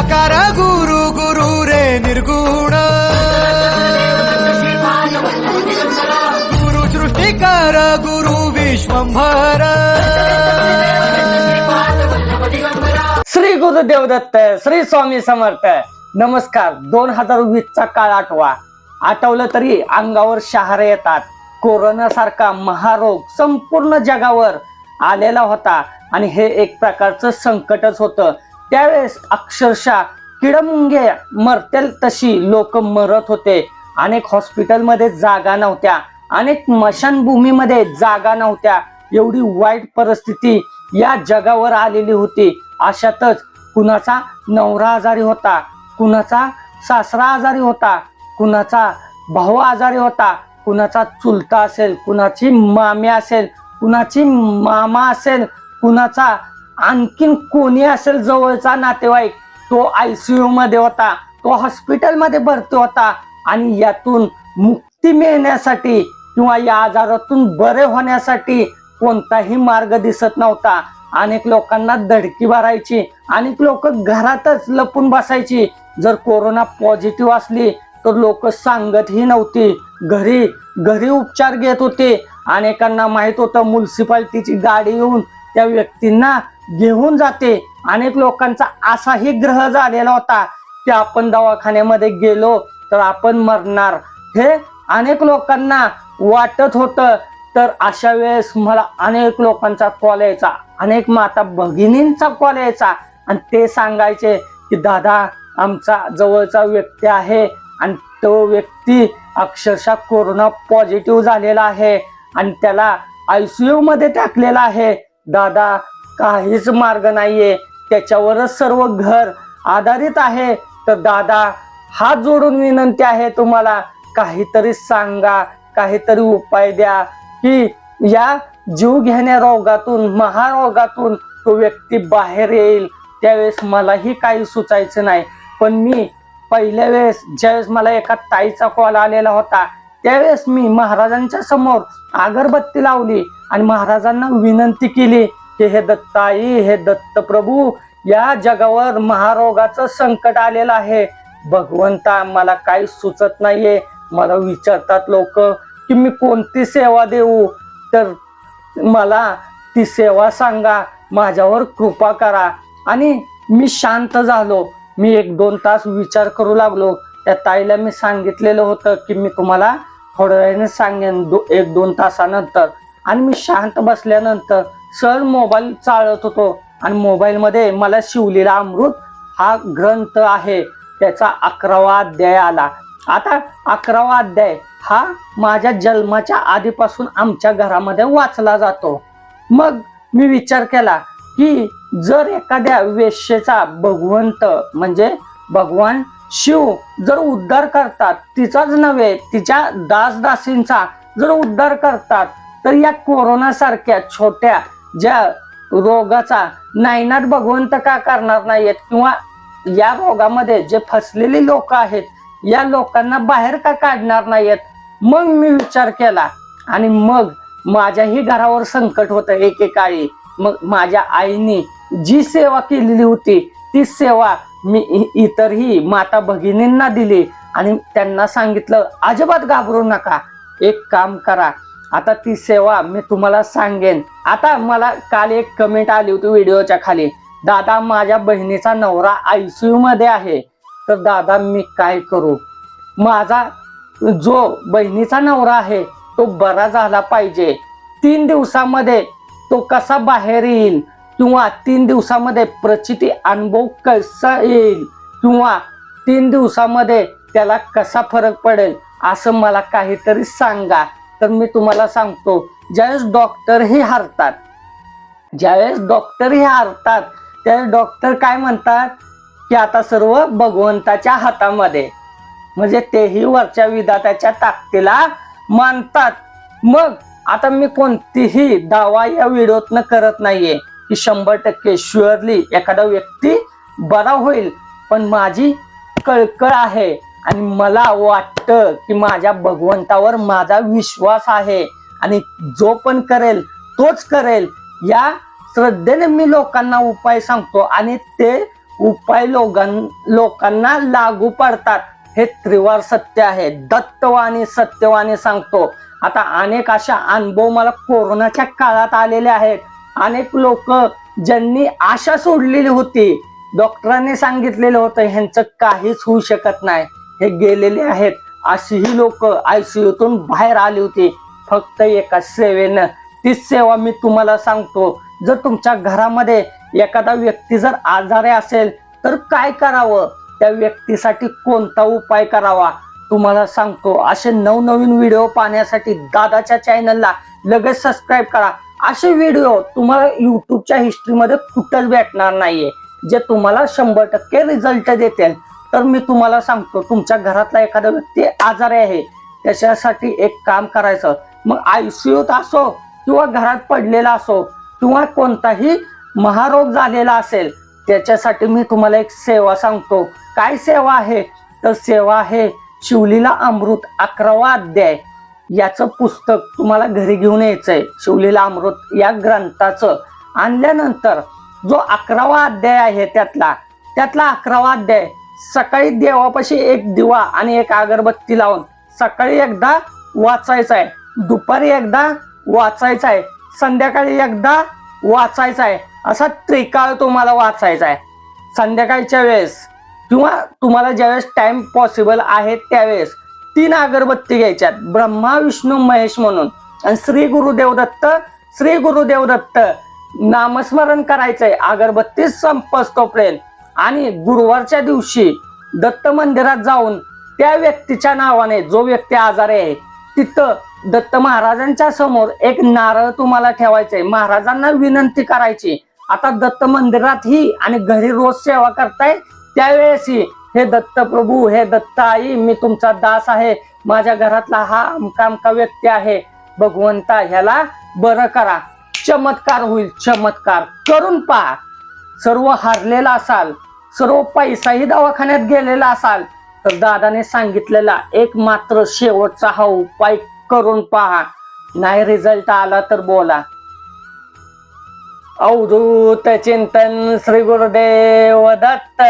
निराकार गुरु गुरु रे निर्गुण। गुरु सृष्टिकार गुरु विश्वंभर। श्री गुरुदेव दत्त श्री स्वामी समर्थ नमस्कार. दोन हजार वीस चा काळ आठवा. आठवलं तरी अंगावर शहारे येतात. कोरोना सारखा महारोग संपूर्ण जगावर आलेला होता आणि हे एक प्रकारचं संकटच होतं. त्यावेळेस अक्षरशः किडमुंगे मरतील तशी लोक मरत होते. अनेक हॉस्पिटलमध्ये जागा नव्हत्या. अनेक मशानभूमीमध्ये जागा नव्हत्या. एवढी वाईट परिस्थिती या जगावर आलेली होती. अशातच कुणाचा नवरा आजारी होता कुणाचा सासरा आजारी होता कुणाचा भाऊ आजारी होता कुणाचा चुलता असेल कुणाची मामी असेल कुणाची मामा असेल कुणाचा आणखीन कोणी असेल जवळचा नातेवाईक तो आयसीयू मध्ये होता तो हॉस्पिटलमध्ये भरती होता आणि यातून मुक्ती मिळण्यासाठी किंवा या आजारातून बरे होण्यासाठी कोणताही मार्ग दिसत नव्हता. अनेक लोकांना धडकी भरायची अनेक लोक घरातच लपून बसायची. जर कोरोना पॉझिटिव्ह असली तर लोक सांगतही नव्हती. घरी घरी उपचार घेत होते. अनेकांना माहीत होतं म्युन्सिपाल्टीची गाडी येऊन त्या व्यक्तींना घेऊन जाते. अनेक लोकांचा असाही ग्रह झालेला होता की आपण दवाखान्यामध्ये गेलो तर आपण मरणार. हे अनेक लोकांना वाटत होतं. तर अशा वेळेस मला अनेक लोकांचा कॉल यायचा. अनेक माता भगिनींचा कॉल यायचा. आणि ते सांगायचे की दादा आमचा जवळचा व्यक्ती आहे आणि तो व्यक्ती अक्षरशः कोरोना पॉझिटिव्ह झालेला आहे आणि त्याला आय सी मध्ये टाकलेला आहे. दादा काहीच मार्ग नाहीये. त्याच्यावरच सर्व घर आधारित आहे. तर दादा हात जोडून विनंती आहे तुम्हाला काहीतरी सांगा काहीतरी उपाय द्या की या जीव घेण्या रोगातून महारोगातून तो व्यक्ती बाहेर येईल. त्यावेळेस मलाही काही सुचायचं नाही. पण मी पहिल्या वेळेस ज्यावेळेस मला एका ताईचा कॉल आलेला होता त्यावेळेस मी महाराजांच्या समोर अगरबत्ती लावली आणि महाराजांना विनंती केली की हे दत्ताई हे दत्त प्रभू या जगावर महारोगाचं संकट आलेलं आहे. भगवंता मला काही सुचत नाहीये. मला विचारतात लोक की मी कोणती सेवा देऊ? तर मला ती सेवा सांगा. माझ्यावर कृपा करा. आणि मी शांत झालो. मी एक दोन तास विचार करू लागलो. त्या ताईला मी सांगितलेलं होतं की मी तुम्हाला थोड्या वेळाने सांगेन दो एक दोन तासानंतर. आणि मी शांत बसल्यानंतर सर मोबाईल चाळत होतो. आणि मोबाईलमध्ये मला शिवलेला अमृत हा ग्रंथ आहे. त्याचा अकरावा अध्याय आला. आता अकरावा अध्याय हा माझ्या जन्माच्या आधीपासून आमच्या घरामध्ये वाचला जातो. मग मी विचार केला की जर एखाद्या वेश्येचा भगवंत म्हणजे भगवान शिव जर उद्धार करतात तिचाच नव्हे तिच्या दासदासींचा जर उद्धार करतात तर या कोरोना सारख्या छोट्या ज्या रोगाचा नायनाट भगवंत का करणार नाहीयेत? किंवा या रोगामध्ये जे फसलेली लोक आहेत या लोकांना बाहेर का काढणार नाहीयेत? मग मी विचार केला. आणि मग माझ्याही घरावर संकट होतं एकेकाळी. मग माझ्या आईने जी सेवा केलेली होती ती सेवा मी इतरही माता भगिनींना दिली. आणि त्यांना सांगितलं अजिबात घाबरू नका. एक काम करा. आता ती सेवा मी तुम्हाला सांगेन. आता मला काल एक कमेंट आली होती व्हिडिओच्या खाली. दादा माझ्या बहिणीचा नवरा आयसीयू मध्ये आहे. तर दादा मी काय करू? माझा जो बहिणीचा नवरा आहे तो बरा झाला पाहिजे. तीन दिवसामध्ये तो कसा बाहेर येईल? किंवा तीन दिवसामध्ये प्रचिती अनुभव कसा येईल? किंवा तीन दिवसामध्ये त्याला कसा फरक पडेल? असं मला काहीतरी सांगा. तर मी तुम्हाला सांगतो ज्यावेळेस डॉक्टरही हारतात ज्यावेळेस डॉक्टरही हारतात त्यावेळेस डॉक्टर काय म्हणतात? की आता सर्व भगवंताच्या हातामध्ये म्हणजे तेही वरच्या विधात्याच्या ताकदीला मानतात. मग आता मी कोणतीही दावा या व्हिडिओतनं करत नाहीये की शंभर टक्के शुअरली एखादा व्यक्ती बरा होईल. पण माझी कळकळ आहे आणि मला वाटतं की माझ्या भगवंतावर माझा विश्वास आहे. आणि जो पण करेल तोच करेल. या श्रद्धेने मी लोकांना उपाय सांगतो. आणि ते उपाय लोकां लोकांना लागू पडतात. हे त्रिवार सत्य आहे. दत्तवाणी सत्यवाणी सांगतो. आता अनेक अशा अनुभव मला कोरोनाच्या काळात आलेले आहेत. अनेक लोक ज्यांनी आशा सोडलेली होती. डॉक्टरांनी सांगितलेलं होतं ह्यांचं काहीच होऊ शकत नाही. हे गेलेले आहेत. अशीही लोक आयसीयूतून बाहेर आली होती. फक्त एका सेवेनं. तीच सेवा मी तुम्हाला सांगतो. जर तुमच्या घरामध्ये एखादा व्यक्ती जर आजारी असेल तर काय करावं? त्या व्यक्तीसाठी कोणता उपाय करावा? तुम्हाला सांगतो असे नवनवीन व्हिडिओ पाहण्यासाठी दादाच्या चॅनलला लगेच सबस्क्राईब करा. असे व्हिडिओ तुम्हाला युट्यूबच्या हिस्ट्रीमध्ये कुठंच भेटणार नाहीये. जे तुम्हाला शंभर टक्के रिझल्ट देतील. तर मी तुम्हाला सांगतो तुमच्या घरातला एखादा व्यक्ती आजारी आहे त्याच्यासाठी एक काम करायचं. मग आयसीयूत असो किंवा घरात पडलेला असो किंवा कोणताही महारोग झालेला असेल त्याच्यासाठी मी तुम्हाला एक सेवा सांगतो. काय सेवा आहे? तर सेवा आहे शिवलीला अमृत अकरावा अध्याय. याचं पुस्तक तुम्हाला घरी घेऊन यायचंय. शिवलीला अमृत या ग्रंथाचं आणल्यानंतर जो अकरावा अध्याय आहे त्यातला त्यातला अकरावा अध्याय सकाळी देवापाशी एक दिवा आणि एक अगरबत्ती लावून सकाळी एकदा वाचायचा आहे. दुपारी एकदा वाचायचा आहे. संध्याकाळी एकदा वाचायचा आहे. असा त्रिकाळ तुम्हाला वाचायचा आहे. संध्याकाळच्या वेळेस किंवा तुम्हाला ज्यावेळेस टाइम पॉसिबल आहे त्यावेळेस तीन अगरबत्ती घ्यायच्यात. ब्रह्मा विष्णू महेश म्हणून. आणि श्री गुरुदेव दत्त श्री गुरुदेव दत्त नामस्मरण करायचंय. अगरबत्ती संपस तोपर्यंत आणि गुरुवारच्या दिवशी दत्त मंदिरात जाऊन त्या व्यक्तीच्या नावाने जो व्यक्ती आजारी आहे तिथं दत्त महाराजांच्या समोर एक नारळ तुम्हाला ठेवायचंय महाराजांना विनंती करायची. आता दत्त मंदिरात ही आणि घरी रोज सेवा करताय त्यावेळेसही हे दत्त प्रभू हे दत्त आई मी तुमचा दास आहे. माझ्या घरातला हा अमका अमका व्यक्ती आहे. भगवंता ह्याला बरं करा. चमत्कार होईल चमत्कार. करून पहा. सर्व हारलेला असाल सर्व पैसाही दवाखान्यात गेलेला असाल तर दादाने सांगितलेला एक मात्र शेवटचा हा उपाय करून पहा. नाही रिझल्ट आला तर बोला. अवधूत चिंतन श्री गुरुदेव दत्त.